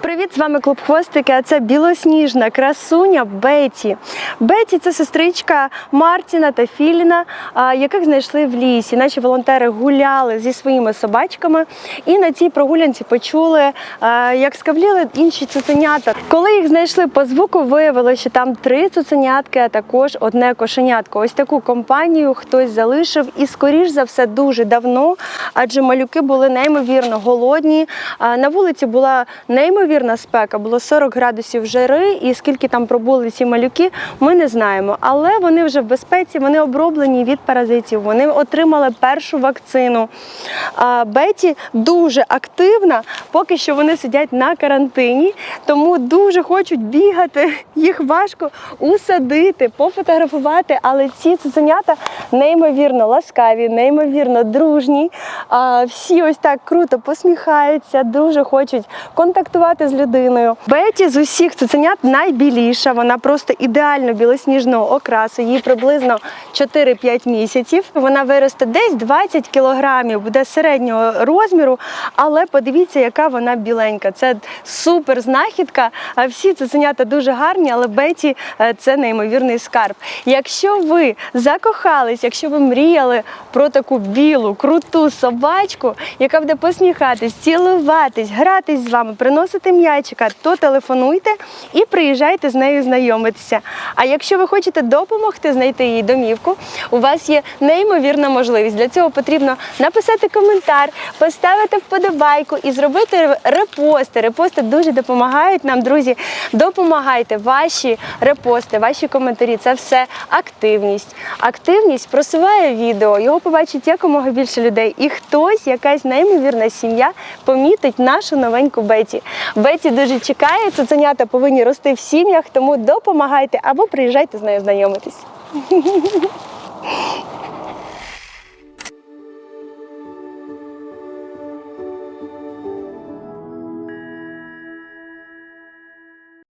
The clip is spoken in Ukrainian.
Привіт, з вами клуб Хвостики. А це білосніжна красуня Беті. Беті це сестричка Мартіна та Філіна, яких знайшли в лісі. Наші волонтери гуляли зі своїми собачками, і на цій прогулянці почули, як скавліли інші цуценята. Коли їх знайшли по звуку, виявилося, що там три цуценятки, а також одне кошенятко. Ось таку компанію хтось залишив, і скоріш за все дуже давно, адже малюки були неймовірно голодні. На вулиці була неймовірна спека, було 40 градусів жари, і скільки там пробули ці малюки, ми не знаємо. Але вони вже в безпеці, вони оброблені від паразитів, вони отримали першу вакцину. А, Беті дуже активна, поки що вони сидять на карантині, тому дуже хочуть бігати. Їх важко усадити, пофотографувати. Але ці цуценята неймовірно ласкаві, неймовірно дружні. А, Всі ось так круто посміхаються, дуже хочуть контактувати з людиною. Беті з усіх цуценят найбіліша. Вона просто ідеально білосніжного окрасу. Їй приблизно 4-5 місяців. Вона виросте десь 20 кілограмів, буде середнього розміру. Але подивіться, яка вона біленька. Це супер знахідка. Всі цуценята дуже гарні, але Беті е, це неймовірний скарб. Якщо ви закохались, якщо ви мріяли про таку білу, круту собачку, яка буде посміхатись, цілуватись, гратись з вами, приносити м'ячика, то телефонуйте і приїжджайте з нею знайомитися. А якщо ви хочете допомогти знайти її домівку, у вас є неймовірна можливість. Для цього потрібно написати коментар, поставити вподобайку і зробити репости. Репости дуже допомагають нам, друзі. Допомагайте ваші репости, ваші коментарі. Це все активність. Активність просуває відео, його побачить якомога більше людей. І хтось, якась неймовірна сім'я, помітить нашу новеньку Беті. Беті дуже чекає, цуценята повинні рости в сім'ях, тому допомагайте або приїжджайте з нею знайомитись.